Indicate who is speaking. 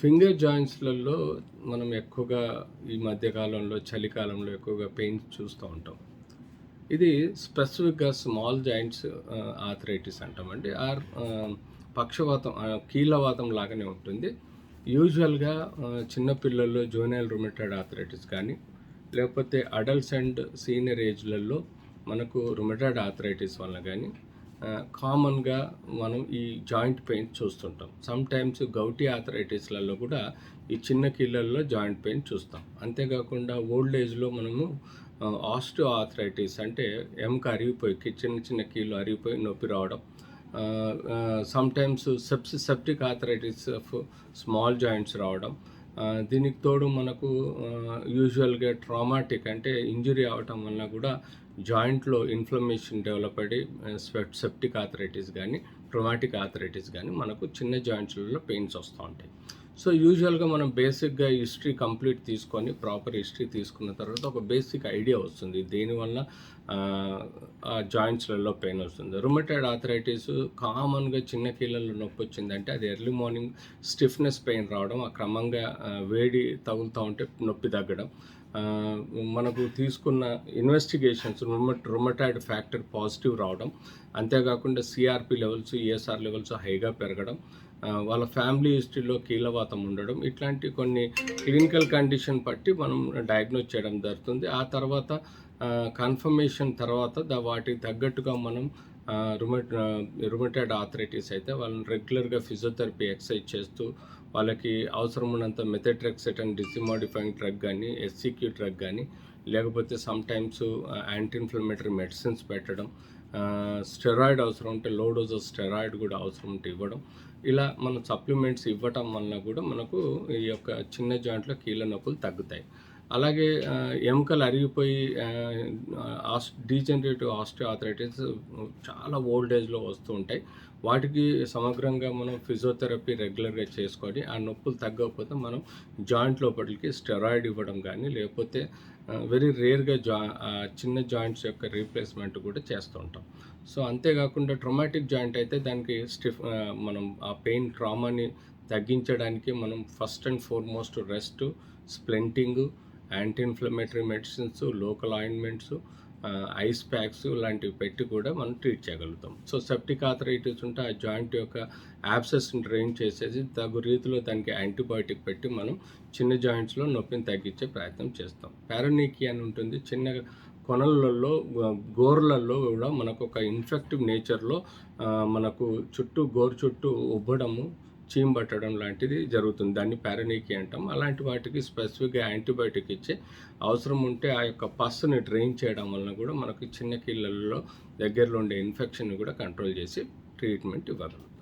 Speaker 1: Finger జాయింట్స్లలో మనం ఎక్కువగా ఈ మధ్యకాలంలో చలికాలంలో ఎక్కువగా పెయిన్ చూస్తూ ఉంటాం. ఇది స్పెసిఫిక్గా స్మాల్ జాయింట్స్ ఆథరైటిస్ అంటామండి ఆర్ పక్షవాతం కీళ్ళవాతం లాగానే ఉంటుంది. యూజువల్గా చిన్నపిల్లల్లో జూనియల్ రుమెటైడ్ ఆథరైటిస్ కానీ లేకపోతే అడల్ట్స్ అండ్ సీనియర్ ఏజ్లలో మనకు రుమెటైడ్ ఆథరైటిస్ వల్ల కానీ కామన్గా మనం ఈ జాయింట్ పెయిన్ చూస్తుంటాం. సమ్ టైమ్స్ గౌటీ ఆథరైటిస్లలో కూడా ఈ చిన్న కీళ్ళల్లో జాయింట్ పెయిన్ చూస్తాం. అంతేకాకుండా ఓల్డ్ ఏజ్లో మనము ఆస్టియో ఆథరైటిస్ అంటే ఎముక అరిగిపోయి చిన్న చిన్న కీళ్ళు అరిగిపోయి నొప్పి రావడం sometimes సెప్సి septic arthritis of small joints రావడం దీనికి తోడు మనకు యూజువల్గా ట్రామాటిక్ అంటే ఇంజురీ అవటం వల్ల కూడా జాయింట్లో ఇన్ఫ్లమేషన్ డెవలప్ అయ్యి సెప్టిక్ ఆథరైటిస్ కానీ ట్రొమాటిక్ ఆథరైటిస్ కానీ మనకు చిన్న జాయింట్స్లలో పెయిన్స్ వస్తూ ఉంటాయి. సో యూజువల్గా మనం బేసిక్గా హిస్టరీ కంప్లీట్ తీసుకొని ప్రాపర్ హిస్టరీ తీసుకున్న తర్వాత ఒక బేసిక్ ఐడియా వస్తుంది. దేనివల్ల ఆ, జాయింట్స్లలో పెయిన్ వస్తుంది. రుమటైడ్ ఆథరైటిస్ కామన్గా చిన్న కీళ్ళలో నొప్పి వచ్చిందంటే అది ఎర్లీ మార్నింగ్ స్టిఫ్నెస్ పెయిన్ రావడం ఆ క్రమంగా వేడి తగులుతూ ఉంటే నొప్పి తగ్గడం. మనకు తీసుకున్న ఇన్వెస్టిగేషన్స్ రుమట్ రుమటైడ్ ఫ్యాక్టర్ పాజిటివ్ రావడం. అంతేకాకుండా సిఆర్పి లెవెల్స్ ఈఎస్ఆర్ లెవెల్స్ హైగా పెరగడం. వాళ్ళ ఫ్యామిలీ హిస్టరీలో కీలవాతం ఉండడం ఇట్లాంటి కొన్ని క్లినికల్ కండిషన్ బట్టి మనం డయాగ్నోజ్ చేయడం జరుగుతుంది. ఆ తర్వాత కన్ఫర్మేషన్ తర్వాత వాటికి తగ్గట్టుగా మనం రుమట్ రుమటైడ్ ఆథరైటిస్ అయితే వాళ్ళని రెగ్యులర్గా ఫిజియోథెరపీ ఎక్సర్సైజ్ చేస్తూ వాళ్ళకి అవసరం ఉన్నంత methotrexate and disease modifying drug కానీ ఎస్సీక్యూ డ్రగ్ కానీ లేకపోతే sometimes anti inflammatory medicines పెట్టడం స్టెరాయిడ్ అవసరం ఉంటే లో డోస్ స్టెరాయిడ్ కూడా అవసరం ఉంటే ఇవ్వడం. ఇలా మనం సప్లిమెంట్స్ ఇవ్వటం వలన కూడా మనకు ఈ యొక్క చిన్న జాయింట్లో కీళ్ళ నొప్పులు తగ్గుతాయి. అలాగే ఎముకలు అరిగిపోయి డీజనరేటివ్ ఆస్టియోఆథరైటిస్ చాలా ఓల్డ్ ఏజ్లో వస్తూ ఉంటాయి. వాటికి సమగ్రంగా మనం ఫిజియోథెరపీ రెగ్యులర్గా చేసుకొని ఆ నొప్పులు తగ్గకపోతే మనం జాయింట్ లోపలికి స్టెరాయిడ్ ఇవ్వడం కానీ లేకపోతే వెరీ రేర్గా జా చిన్న జాయింట్స్ యొక్క రీప్లేస్మెంట్ కూడా చేస్తూ ఉంటాం. సో అంతేకాకుండా ట్రొమాటిక్ జాయింట్ అయితే దానికి స్టిఫ్ మనం ఆ పెయిన్ ట్రామాని తగ్గించడానికి మనం first and foremost rest splinting anti inflammatory medicines local ointments ice packs లాంటివి పెట్టి కూడా మనం ట్రీట్ చేయగలుగుతాం. సో సెప్టిక్ ఆథరైటిస్ ఉంటే ఆ జాయింట్ యొక్క యాబ్సెస్ని డ్రైన్ చేసేసి తగు రీతిలో దానికి యాంటీబయాటిక్ పెట్టి మనం చిన్న జాయింట్స్లో నొప్పిని తగ్గించే ప్రయత్నం చేస్తాం. పారానీకి అని ఉంటుంది. చిన్న కొనలలో గోర్లలో కూడా మనకు ఒక ఇన్ఫెక్టివ్ నేచర్లో మనకు చుట్టూ గోరు చుట్టూ ఉబ్బడము చీమ్ లాంటిది జరుగుతుంది. దాన్ని ప్యారనీకి అంటాం. అలాంటి వాటికి స్పెసిఫిక్గా యాంటీబయాటిక్ ఇచ్చి అవసరం ఉంటే ఆ యొక్క పస్సుని డ్రైన్ చేయడం వలన కూడా మనకు చిన్న కీళ్ళల్లో దగ్గరలో ఉండే ఇన్ఫెక్షన్ కూడా కంట్రోల్ చేసి ట్రీట్మెంట్ ఇవ్వగలం.